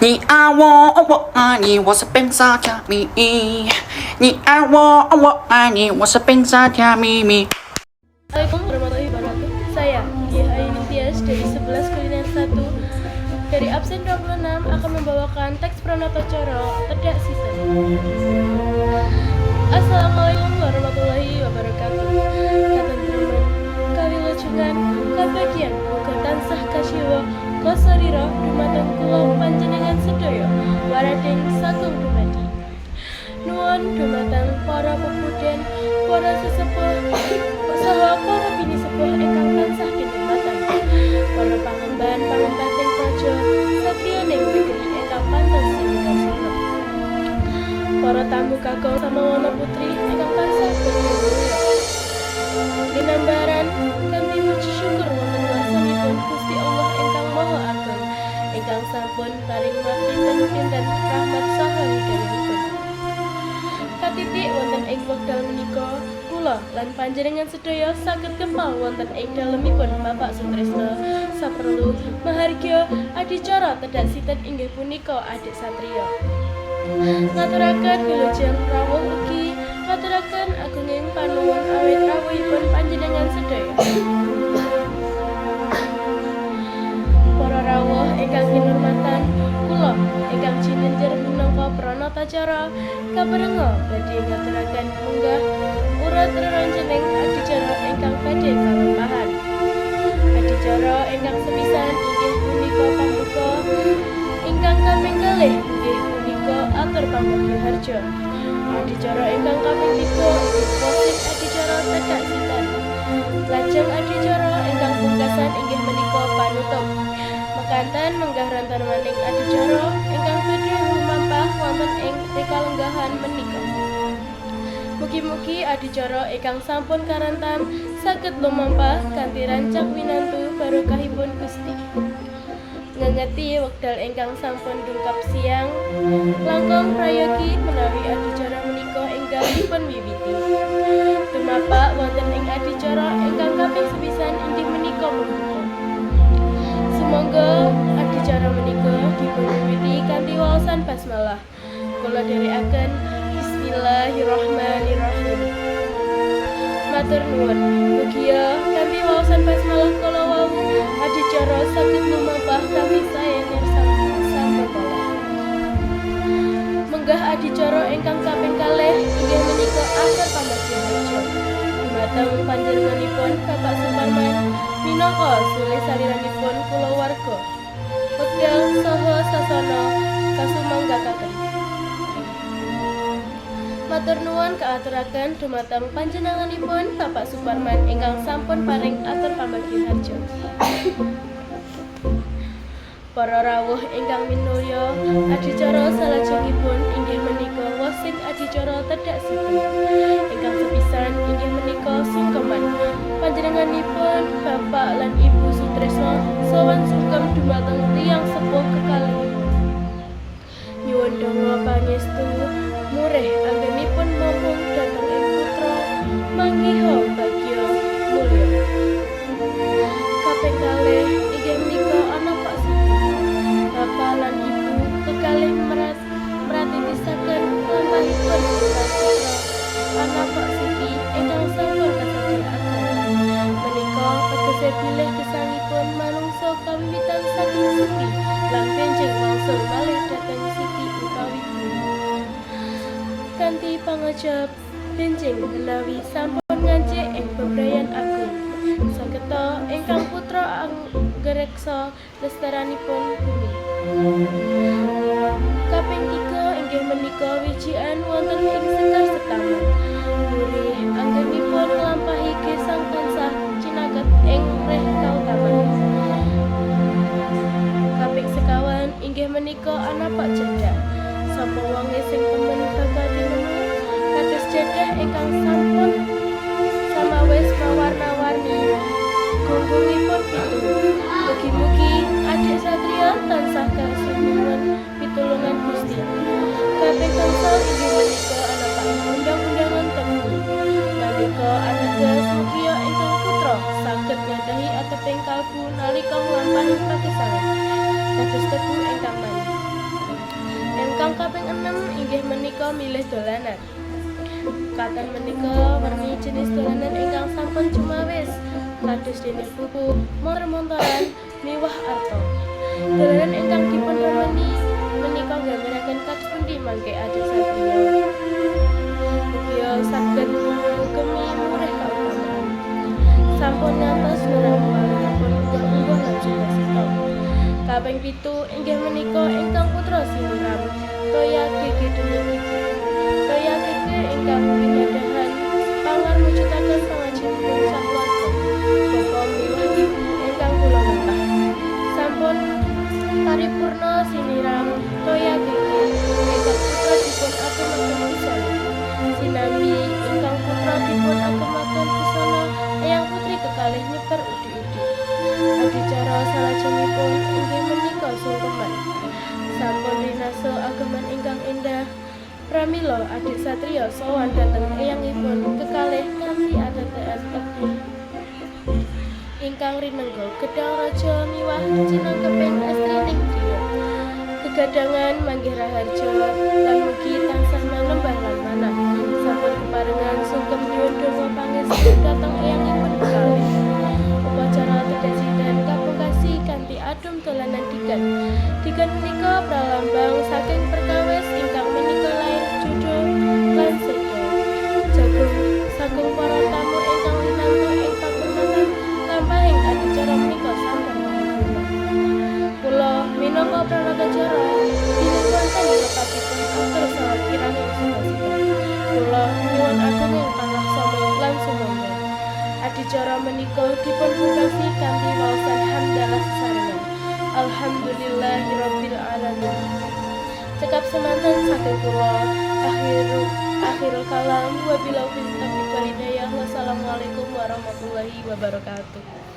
你爱我，我爱你，我是本沙加咪。你爱我，我爱你，我是本沙加咪咪。 Assalamualaikum warahmatullahi wabarakatuh Saya Gia Ayu Tias dari 11 kuliner 1 Dari absen 26 akan membawakan teks Pranata Coro Tedak Season Assalamualaikum warahmatullahi wabarakatuh Kata teman Kali locungan Kabagian Muka tansah kasiwa Kosariro Dumateng kulo panjenengan sedoyo Warading sagung dumadi. Nuwun dumateng para pepuden, para sesepuh, saha panjenengan sedaya saged kempal wonten ing dalemipun Bapak Sutrisno saperlu mahargya adicara tedak sinten inggih punika adik satriya. Ngaturaken wilujeng rawuh ugi ngaturaken agunging panuwun awit rawuhipun panjenengan sedaya. Para rawuh ingkang kinurmatan kula ingkang jinenjer minangka pranatacara kabarenga badhe ngaturaken munggah atur pambagi harja. Adicara ingkang tiga inggih closing adicara tedak sitan. Lajeng adicara ingkang pungkasan inggih menika panutup. Mekanten menggah rantan maning adicara ingkang badhe lumampah wonten ing tikalenggahan menika. Mugi-mugi adicara ingkang sampun karantam saged lumampah kanthi rancak winantu barokahipun Gusti. Ngengeti wekdal ingkang sampun dungkap siang, langkung prayogi menawi adicara menika ingkang dipun wiwiti. Dumapak wonten ing adicara ingkang kaping sepisan inggih menika pembuka. Sumangga adicara menika dipunwiwiti kanthi waosan basmalah. Kula dherekaken Bismillahirrahmanirrahim. Matur nuwun. Mugia kanthi waosan basmalah kala adicara saged lumampah kami saya nirsam sampekala. Menggah adicara ingkang kaping kalih inggih menika akhir pambagyan harja. Dumateng panjenenganipun Bapak Suparman minangka sulih saliranipun kulawarga. Wekdal saha sasana kasumanggakaken. Matur nuwun kaaturaken dumateng panjenenganipun Bapak Suparman ingkang sampun paring atur pambagi harja. Para rawuh ingkang minulya, adicara salajengipun inggih menika wasing adicara tedak sipun. Ingkang sepisan inggih menika sungkeman. Panjenenganipun Bapak lan Ibu Sutresno sawan sungkem dumateng tiyang sepuh kekalih. Nyuwun donga pangestu murih anggenipun momong dhateng putra manggiha tegese bilih gesangipun manungsa kawiwitan saking Siti lan benjing wangsul malih dhateng Siti utawi Bumi. Kanthi pangajab benjing menawi sampun ngancik ing bebrayan agung. Sageta ingkang putra anggereksa lestaranipun bumi. Kaping tiga inggih menika wijian wonten ing sekar menika anak Pak Janda. Sapa wonge sing temen bakal tinemu kados jadah ingkang sampun samawis mawarna-warni gunggungipun pitu. Mugi-mugi adik satria tansah kasunyuwun pitulungan Gusti. Kaping gangsal inggih menika anak Pak undang-undangan temu. Nalika ateges mugia ingkang putra saged nyadahi ateping kalbu nalika nglampahi pakisaran. Dados tebu ingkang manis. Ingkang kaping enem inggih menika milih dolanan. Katon menika werni jenis dolanan ingkang sampun cumawis kados dene buku, montor-montoran, miwah arto. Dolanan ingkang dipun remeni menika gambaраken kados pundi mangke adik satriya. Mugia saged ngugemi murih kautamaan. Sampun ngantos udi-udi. Adicara salajengipun inggih menika sungkeman. Sampun rinasa ageman ingkang indah. Pramila adik satriya sowan dhateng eyangipun kekalih kanthi atetean pekti. Ingkang rinengga gedang raja miwah cinangkeping estri ning griya. Kegadangan manggih raharja lan mugi tansah manembah lan manah. Sampun keparengan sugeng nyuwun donga pangestu dhateng Digan menika pralambang saking perkawis ingkang menika lair judul lan sedo. Jagung saking para tamu ingkang winanto ing pakurmatan lampahing adicara menika sampun mahapura. Kula minangka pranatacara dinten wonten lepatipun atur salat kiraning sukasita. Kula nyuwun agunging pangaksana lan sumangga. Adicara menika dipun pungkasi kanthi waosan hamdalah sesarengan. Alhamdulillahirabbil alamin. Cekap semanten saking kula akhirul akhirul kalam wabillahi taufiq wal hidayah. Wassalamualaikum warahmatullahi wabarakatuh.